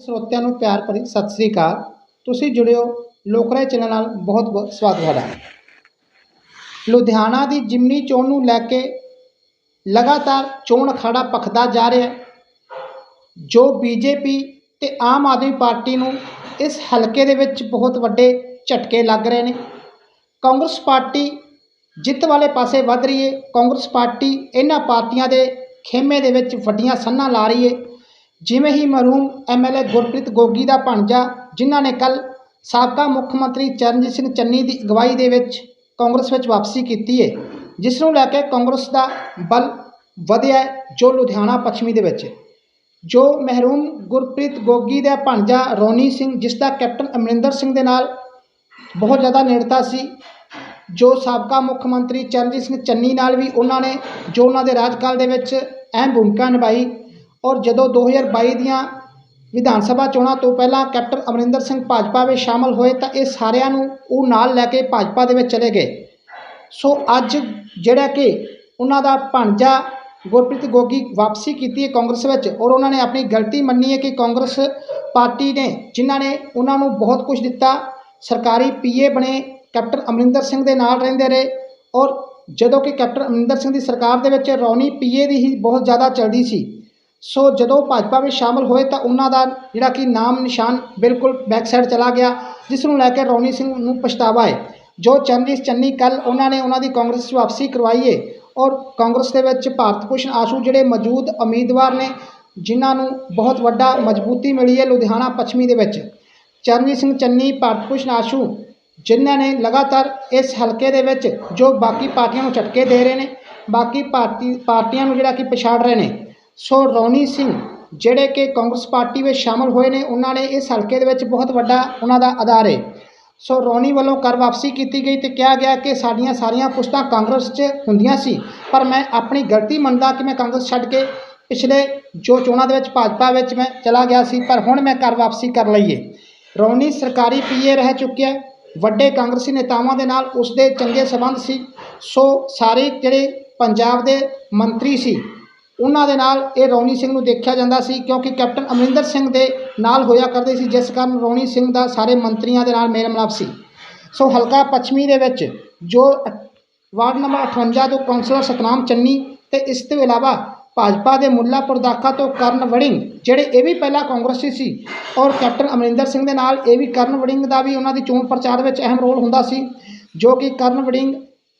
ਸਰੋਤਿਆਂ ਨੂੰ ਪਿਆਰ ਭਰੀ ਸਤਿ ਸ੍ਰੀ ਅਕਾਲ। ਤੁਸੀਂ ਜੁੜਿਓ ਲੋਕਰਾਏ ਚੈਨਲ ਨਾਲ। ਬਹੁਤ ਬਹੁਤ ਸਵਾਗਤ ਤੁਹਾਡਾ। ਲੁਧਿਆਣਾ ਦੀ ਜਿਮਨੀ ਚੋਣ ਨੂੰ ਲੈ ਕੇ ਲਗਾਤਾਰ ਚੋਣ ਅਖਾੜਾ ਭਖਦਾ ਜਾ ਰਿਹਾ ਹੈ। ਜੋ ਬੀਜੇਪੀ ਤੇ ਆਮ ਆਦਮੀ ਪਾਰਟੀ ਨੂੰ ਇਸ ਹਲਕੇ ਦੇ ਵਿੱਚ ਬਹੁਤ ਵੱਡੇ ਝਟਕੇ ਲੱਗ ਰਹੇ ਨੇ। ਕਾਂਗਰਸ ਪਾਰਟੀ ਜਿੱਤ ਵਾਲੇ ਪਾਸੇ ਵੱਧ ਰਹੀ ਹੈ। ਕਾਂਗਰਸ ਪਾਰਟੀ ਇਹਨਾਂ ਪਾਰਟੀਆਂ ਦੇ ਖੇਮੇ ਦੇ ਵਿੱਚ ਵੱਡੀਆਂ ਸੰਨਾਂ ਲਾ ਰਹੀ ਹੈ। ਜਿਵੇਂ ਹੀ ਮਰਹੂਮ ਐਮਐਲਏ ਗੁਰਪ੍ਰੀਤ ਗੋਗੀ ਦਾ ਭਾਣਜਾ ਜਿਨ੍ਹਾਂ ਨੇ ਕੱਲ ਸਾਬਕਾ ਮੁੱਖ ਮੰਤਰੀ ਚਰਨਜੀਤ ਸਿੰਘ ਚੰਨੀ ਦੀ ਅਗਵਾਈ ਦੇ ਵਿੱਚ ਕਾਂਗਰਸ ਵਿੱਚ ਵਾਪਸੀ ਕੀਤੀ ਹੈ ਜਿਸ ਨੂੰ ਲੈ ਕੇ ਕਾਂਗਰਸ ਦਾ ਬਲ ਵਧਿਆ ਜੋ ਲੁਧਿਆਣਾ ਪੱਛਮੀ ਦੇ ਵਿੱਚ। ਜੋ ਮਹਿਰੂਮ ਗੁਰਪ੍ਰੀਤ ਗੋਗੀ ਦਾ ਭਾਣਜਾ ਰੋਨੀ ਸਿੰਘ, ਜਿਸ ਦਾ ਕੈਪਟਨ ਅਮਰਿੰਦਰ ਸਿੰਘ ਦੇ ਨਾਲ ਬਹੁਤ ਜ਼ਿਆਦਾ ਨੇੜਤਾ ਸੀ, ਜੋ ਸਾਬਕਾ ਮੁੱਖ ਮੰਤਰੀ ਚਰਨਜੀਤ ਸਿੰਘ ਚੰਨੀ ਨਾਲ ਵੀ ਉਹਨਾਂ ਨੇ, ਜੋ ਉਹਨਾਂ ਦੇ ਰਾਜਕਾਲ ਦੇ ਵਿੱਚ ਅਹਿਮ ਭੂਮਿਕਾ ਨਿਭਾਈ ਔਰ ਜਦੋਂ 2022 ਦੀਆਂ ਵਿਧਾਨ ਸਭਾ ਚੋਣਾਂ ਤੋਂ ਪਹਿਲਾਂ ਕੈਪਟਨ ਅਮਰਿੰਦਰ ਸਿੰਘ ਭਾਜਪਾ ਵਿੱਚ ਸ਼ਾਮਲ ਹੋਏ ਤਾਂ ਇਹ ਸਾਰਿਆਂ ਨੂੰ ਉਹ ਨਾਲ ਲੈ ਕੇ ਭਾਜਪਾ ਦੇ ਵਿੱਚ ਚਲੇ ਗਏ। ਸੋ ਅੱਜ ਜਿਹੜਾ ਕਿ ਉਹਨਾਂ ਦਾ ਭਾਂਜਾ ਗੁਰਪ੍ਰੀਤ ਗੋਗੀ ਵਾਪਸੀ ਕੀਤੀ ਹੈ ਕਾਂਗਰਸ ਵਿੱਚ ਔਰ ਉਹਨਾਂ ਨੇ ਆਪਣੀ ਗਲਤੀ ਮੰਨੀ ਹੈ ਕਿ ਕਾਂਗਰਸ ਪਾਰਟੀ ਨੇ ਜਿਨ੍ਹਾਂ ਨੇ ਉਹਨਾਂ ਨੂੰ ਬਹੁਤ ਕੁਝ ਦਿੱਤਾ, ਸਰਕਾਰੀ ਪੀਏ ਬਣੇ, ਕੈਪਟਨ ਅਮਰਿੰਦਰ ਸਿੰਘ ਦੇ ਨਾਲ ਰਹਿੰਦੇ ਰਹੇ ਔਰ ਜਦੋਂ ਕਿ ਕੈਪਟਨ ਅਮਰਿੰਦਰ ਸਿੰਘ ਦੀ ਸਰਕਾਰ ਦੇ ਵਿੱਚ ਰੌਣੀ ਪੀਏ ਦੀ ਹੀ ਬਹੁਤ ਜ਼ਿਆਦਾ ਚੱਲਦੀ ਸੀ ਸੋ ਜਦੋਂ ਭਾਜਪਾ ਵਿੱਚ ਸ਼ਾਮਲ ਹੋਏ ਤਾਂ ਉਹਨਾਂ ਦਾ ਜਿਹੜਾ ਕਿ ਨਾਮ ਨਿਸ਼ਾਨ ਬਿਲਕੁਲ ਬੈਕ ਸਾਈਡ ਚਲਾ ਗਿਆ, ਜਿਸ ਨੂੰ ਲੈ ਕੇ ਰੌਣੀ ਸਿੰਘ ਨੂੰ ਪਛਤਾਵਾ ਹੈ। ਜੋ ਚਰਨਜੀਤ ਚੰਨੀ ਕੱਲ ਉਹਨਾਂ ਨੇ ਉਹਨਾਂ ਦੀ ਕਾਂਗਰਸ 'ਚ ਵਾਪਸੀ ਕਰਵਾਈ ਹੈ ਔਰ ਕਾਂਗਰਸ ਦੇ ਵਿੱਚ ਭਾਰਤ ਭੂਸ਼ਣ ਆਸ਼ੂ ਜਿਹੜੇ ਮੌਜੂਦ ਉਮੀਦਵਾਰ ਨੇ, ਜਿਨ੍ਹਾਂ ਨੂੰ ਬਹੁਤ ਵੱਡਾ ਮਜ਼ਬੂਤੀ ਮਿਲੀ ਹੈ ਲੁਧਿਆਣਾ ਪੱਛਮੀ ਦੇ ਵਿੱਚ। ਚਰਨਜੀਤ ਸਿੰਘ ਚੰਨੀ, ਭਾਰਤ ਭੂਸ਼ਣ ਆਸ਼ੂ ਜਿਨ੍ਹਾਂ ਨੇ ਲਗਾਤਾਰ ਇਸ ਹਲਕੇ ਦੇ ਵਿੱਚ ਜੋ ਬਾਕੀ ਪਾਰਟੀਆਂ ਨੂੰ ਝਟਕੇ ਦੇ ਰਹੇ ਨੇ, ਬਾਕੀ ਭਾਰਤੀ, ਪਾਰਟੀਆਂ ਨੂੰ ਜਿਹੜਾ ਕਿ ਪਛਾੜ ਰਹੇ ਨੇ ਸੋ ਰੌਣੀ ਸਿੰਘ ਜਿਹੜੇ ਕਿ ਕਾਂਗਰਸ ਪਾਰਟੀ ਵਿੱਚ ਸ਼ਾਮਲ ਹੋਏ ਨੇ, ਉਹਨਾਂ ਨੇ ਇਸ ਹਲਕੇ ਦੇ ਵਿੱਚ ਬਹੁਤ ਵੱਡਾ ਉਹਨਾਂ ਦਾ ਆਧਾਰ ਹੈ ਸੋ ਰੌਣੀ ਵੱਲੋਂ ਕਰ ਵਾਪਸੀ ਕੀਤੀ ਗਈ ਤੇ ਕਿਹਾ ਗਿਆ ਕਿ ਸਾਡੀਆਂ ਸਾਰੀਆਂ ਪੁਸ਼ਤਾਂ ਕਾਂਗਰਸ 'ਚ ਹੁੰਦੀਆਂ ਸੀ। ਪਰ ਮੈਂ ਆਪਣੀ ਗਲਤੀ ਮੰਨਦਾ ਕਿ ਮੈਂ ਕਾਂਗਰਸ ਛੱਡ ਕੇ ਪਿਛਲੇ ਜੋ ਚੋਣਾਂ ਦੇ ਵਿੱਚ ਭਾਜਪਾ ਵਿੱਚ ਮੈਂ ਚਲਾ ਗਿਆ ਸੀ, ਪਰ ਹੁਣ ਮੈਂ ਕਰ ਵਾਪਸੀ ਕਰ ਲਈਏ ਹੈ ਰੌਣੀ ਸਰਕਾਰੀ ਪੀਏ ਰਹਿ ਚੁੱਕਿਆ ਵੱਡੇ ਕਾਂਗਰਸੀ ਨੇਤਾਵਾਂ ਦੇ ਨਾਲ ਉਸਦੇ ਚੰਗੇ ਸਬੰਧ ਸੀ। ਸੋ ਸਾਰੇ ਜਿਹੜੇ ਪੰਜਾਬ ਦੇ ਮੰਤਰੀ ਸੀ ਉਹਨਾਂ ਦੇ ਨਾਲ ਇਹ ਰੌਣੀ ਸਿੰਘ ਨੂੰ ਦੇਖਿਆ ਜਾਂਦਾ ਸੀ ਕਿਉਂਕਿ ਕੈਪਟਨ ਅਮਰਿੰਦਰ ਸਿੰਘ ਦੇ ਨਾਲ ਹੋਇਆ ਕਰਦੇ ਸੀ, ਜਿਸ ਕਾਰਨ ਰੌਣੀ ਸਿੰਘ ਦਾ ਸਾਰੇ ਮੰਤਰੀਆਂ ਦੇ ਨਾਲ ਮੇਲ ਮਿਲਾਪ ਸੀ। ਸੋ ਹਲਕਾ ਪੱਛਮੀ ਦੇ ਵਿੱਚ ਜੋ ਵਾਰਡ ਨੰਬਰ 58 ਤੋਂ ਕੌਂਸਲਰ ਸਤਨਾਮ ਚੰਨੀ ਤੇ ਇਸ ਤੋਂ ਇਲਾਵਾ ਭਾਜਪਾ ਦੇ ਮੁੱਲਾਪੁਰ ਦਾਖਾ ਤੋਂ ਕਰਨ ਵੜਿੰਗ, ਜਿਹੜੇ ਇਹ ਵੀ ਪਹਿਲਾਂ ਕਾਂਗਰਸੀ ਸੀ ਔਰ ਕੈਪਟਨ ਅਮਰਿੰਦਰ ਸਿੰਘ ਦੇ ਨਾਲ ਇਹ ਵੀ ਕਰਨ ਵੜਿੰਗ ਦਾ ਵੀ ਉਹਨਾਂ ਦੀ ਚੋਣ ਪ੍ਰਚਾਰ ਵਿੱਚ ਅਹਿਮ ਰੋਲ ਹੁੰਦਾ ਸੀ, ਜੋ ਕਿ ਕਰਨ ਵੜਿੰਗ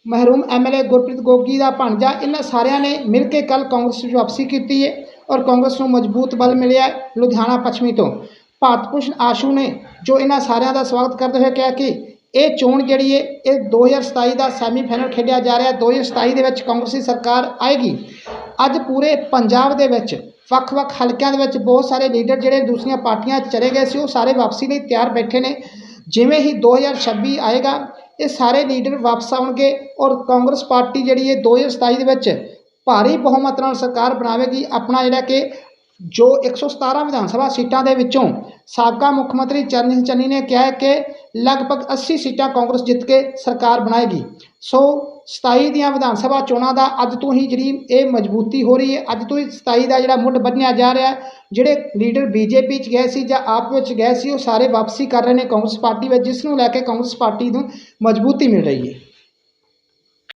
ਮਹਿਰੂਮ ਐਮਐਲਏ ਗੁਰਪ੍ਰੀਤ ਗੋਗੀ ਦਾ ਭਾਣਜਾ ਇਹਨਾਂ ਸਾਰਿਆਂ ਨੇ ਮਿਲ ਕੇ ਕੱਲ ਕਾਂਗਰਸ ਵਿੱਚ ਵਾਪਸੀ ਕੀਤੀ ਹੈ ਔਰ ਕਾਂਗਰਸ ਨੂੰ ਮਜ਼ਬੂਤ ਬਲ ਮਿਲਿਆ ਲੁਧਿਆਣਾ ਪੱਛਮੀ ਤੋਂ ਭਾਰਤ ਭੂਸ਼ਣ ਆਸ਼ੂ ਨੇ ਜੋ ਇਹਨਾਂ ਸਾਰਿਆਂ ਦਾ ਸਵਾਗਤ ਕਰਦੇ ਹੋਏ ਕਿਹਾ ਕਿ ਇਹ ਚੋਣ ਜਿਹੜੀ ਹੈ ਇਹ 2027 ਦਾ ਸੈਮੀਫਾਈਨਲ ਖੇਡਿਆ ਜਾ ਰਿਹਾ ਹੈ 2027 ਦੇ ਵਿੱਚ ਕਾਂਗਰਸੀ ਸਰਕਾਰ ਆਏਗੀ ਅੱਜ ਪੂਰੇ ਪੰਜਾਬ ਦੇ ਵਿੱਚ ਵੱਖ-ਵੱਖ ਹਲਕਿਆਂ ਦੇ ਵਿੱਚ ਬਹੁਤ ਸਾਰੇ ਲੀਡਰ ਜਿਹੜੇ ਦੂਸਰੀਆਂ ਪਾਰਟੀਆਂ ਚਲੇ ਗਏ ਸੀ ਉਹ ਸਾਰੇ ਵਾਪਸੀ ਲਈ ਤਿਆਰ ਬੈਠੇ ਨੇ ਜਿਵੇਂ ਹੀ 2026 ਆਏਗਾ ਇਹ ਸਾਰੇ ਲੀਡਰ ਵਾਪਸ ਆਉਣਗੇ ਔਰ ਕਾਂਗਰਸ ਪਾਰਟੀ ਜਿਹੜੀ ਹੈ 2027 ਦੇ ਵਿੱਚ ਭਾਰੀ ਬਹੁਮਤ ਨਾਲ ਸਰਕਾਰ ਬਣਾਵੇਗੀ। ਆਪਣਾ ਜਿਹੜਾ ਕਿ ਜੋ 117 ਵਿਧਾਨ ਸਭਾ ਸੀਟਾਂ ਦੇ ਵਿੱਚੋਂ ਸਾਬਕਾ ਮੁੱਖ ਮੰਤਰੀ ਚਰਨਜੀਤ ਚੰਨੀ ਨੇ ਕਿਹਾ ਕਿ ਲਗਭਗ 80 ਸੀਟਾਂ ਕਾਂਗਰਸ ਜਿੱਤ ਕੇ ਸਰਕਾਰ ਬਣਾਏਗੀ। ਸੋ 27 ਦੀਆਂ ਵਿਧਾਨ ਸਭਾ ਚੋਣਾਂ ਦਾ ਅੱਜ ਤੋਂ ਹੀ ਜਿਹੜੀ ਇਹ ਮਜ਼ਬੂਤੀ ਹੋ ਰਹੀ ਹੈ, ਅੱਜ ਤੋਂ ਹੀ 27 ਦਾ ਜਿਹੜਾ ਮੁੱਢ ਬੰਨਿਆ ਜਾ ਰਿਹਾ ਹੈ, ਜਿਹੜੇ ਲੀਡਰ ਬੀਜੇਪੀ 'ਚ ਗਏ ਸੀ ਜਾਂ ਆਪ ਵਿੱਚ ਗਏ ਸੀ, ਉਹ ਸਾਰੇ ਵਾਪਸੀ ਕਰ ਰਹੇ ਨੇ ਕਾਂਗਰਸ ਪਾਰਟੀ ਵਿੱਚ, ਜਿਸ ਨੂੰ ਲੈ ਕੇ ਕਾਂਗਰਸ ਪਾਰਟੀ ਨੂੰ ਮਜ਼ਬੂਤੀ ਮਿਲ ਰਹੀ ਹੈ।